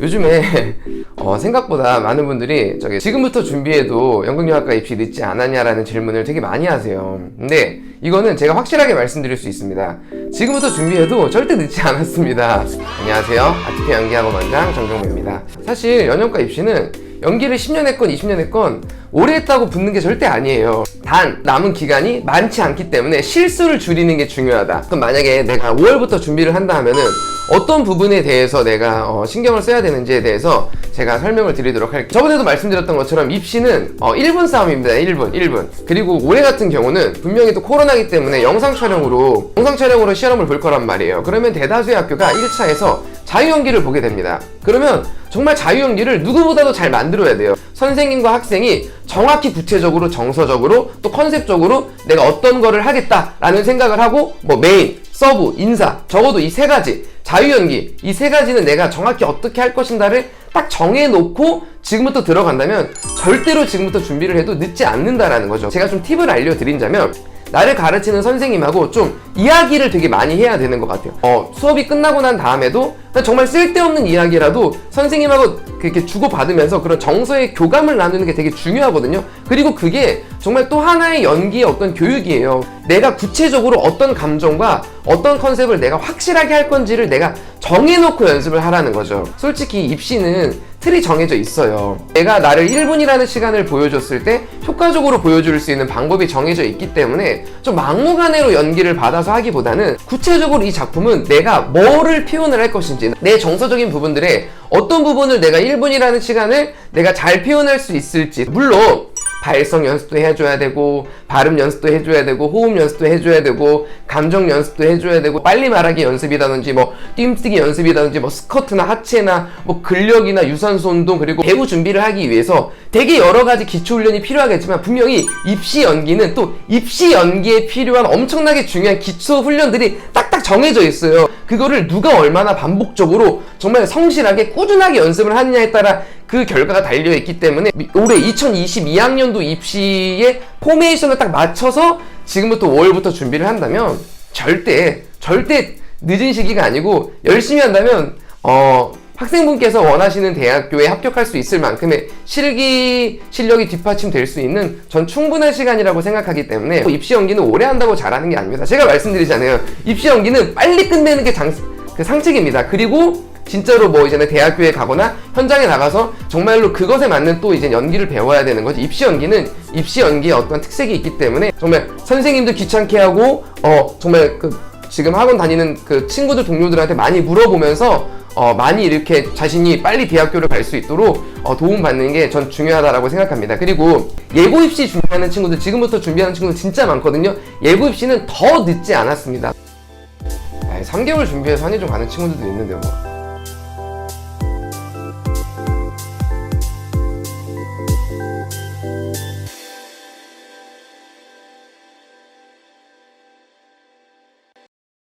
요즘에 어, 생각보다 많은 분들이 저기 지금부터 준비해도 연극영화과 입시 늦지 않았냐라는 질문을 되게 많이 하세요. 근데 이거는 제가 확실하게 말씀드릴 수 있습니다. 지금부터 준비해도 절대 늦지 않았습니다. 안녕하세요. 아티피 연기학원 원장 정경모입니다. 사실 연영과 입시는 연기를 10년 했건 20년 했건 오래 했다고 붙는 게 절대 아니에요. 단 남은 기간이 많지 않기 때문에 실수를 줄이는 게 중요하다. 그럼 만약에 내가 5월부터 준비를 한다 하면은 어떤 부분에 대해서 내가 어, 신경을 써야 되는지에 대해서 제가 설명을 드리도록 할게요. 저번에도 말씀드렸던 것처럼 입시는 어, 1분 싸움입니다. 1분, 1분. 그리고 올해 같은 경우는 분명히 또 코로나기 때문에 영상 촬영으로 영상 촬영으로 시험을 볼 거란 말이에요. 그러면 대다수의 학교가 1차에서 자유연기를 보게 됩니다. 그러면 정말 자유연기를 누구보다도 잘 만들어야 돼요. 선생님과 학생이 정확히 구체적으로 정서적으로 또 컨셉적으로 내가 어떤 거를 하겠다라는 생각을 하고 뭐 메인, 서브, 인사 적어도 이 세 가지 자유연기 이 세 가지는 내가 정확히 어떻게 할 것인가를 딱 정해놓고 지금부터 들어간다면 절대로 지금부터 준비를 해도 늦지 않는다라는 거죠. 제가 좀 팁을 알려드린다면 나를 가르치는 선생님하고 좀 이야기를 되게 많이 해야 되는 것 같아요. 어, 수업이 끝나고 난 다음에도 정말 쓸데없는 이야기라도 선생님하고 그렇게 주고받으면서 그런 정서의 교감을 나누는 게 되게 중요하거든요. 그리고 그게 정말 또 하나의 연기의 어떤 교육이에요. 내가 구체적으로 어떤 감정과 어떤 컨셉을 내가 확실하게 할 건지를 내가 정해놓고 연습을 하라는 거죠. 솔직히 입시는 틀이 정해져 있어요. 내가 나를 1분이라는 시간을 보여줬을 때 효과적으로 보여줄 수 있는 방법이 정해져 있기 때문에 좀 막무가내로 연기를 받아서 하기보다는 구체적으로 이 작품은 내가 뭐를 표현을 할 것인지 내 정서적인 부분들에 어떤 부분을 내가 1분이라는 시간을 내가 잘 표현할 수 있을지 물론 발성 연습도 해줘야 되고 발음 연습도 해줘야 되고 호흡 연습도 해줘야 되고 감정 연습도 해줘야 되고 빨리 말하기 연습이라든지 뭐 띄움쓰기 연습이라든지 뭐 스쿼트나 하체나 뭐 근력이나 유산소 운동 그리고 배우 준비를 하기 위해서 되게 여러 가지 기초 훈련이 필요하겠지만 분명히 입시 연기는 또 입시 연기에 필요한 엄청나게 중요한 기초 훈련들이 딱딱 정해져 있어요. 그거를 누가 얼마나 반복적으로 정말 성실하게 꾸준하게 연습을 하느냐에 따라 그 결과가 달려 있기 때문에 올해 2022학년도 입시의 포메이션을 딱 맞춰서 지금부터 5월부터 준비를 한다면 절대 절대 늦은 시기가 아니고 열심히 한다면 어 학생분께서 원하시는 대학교에 합격할 수 있을 만큼의 실기 실력이 뒷받침될 수 있는 전 충분한 시간이라고 생각하기 때문에 입시 연기는 오래 한다고 잘하는 게 아닙니다. 제가 말씀드리잖아요. 입시 연기는 빨리 끝내는 게 장, 그 상책입니다. 그리고 진짜로 뭐 이제는 대학교에 가거나 현장에 나가서 정말로 그것에 맞는 또 이제 연기를 배워야 되는 거지. 입시 연기는 입시 연기의 어떤 특색이 있기 때문에 정말 선생님도 귀찮게 하고 어 정말 그 지금 학원 다니는 그 친구들 동료들한테 많이 물어보면서 어, 많이 이렇게 자신이 빨리 대학교를 갈 수 있도록 어, 도움받는 게 전 중요하다라고 생각합니다. 그리고 예고 입시 준비하는 친구들 지금부터 준비하는 친구들 진짜 많거든요. 예고 입시는 더 늦지 않았습니다. 3개월 준비해서 한예종 가는 친구들도 있는데 뭐.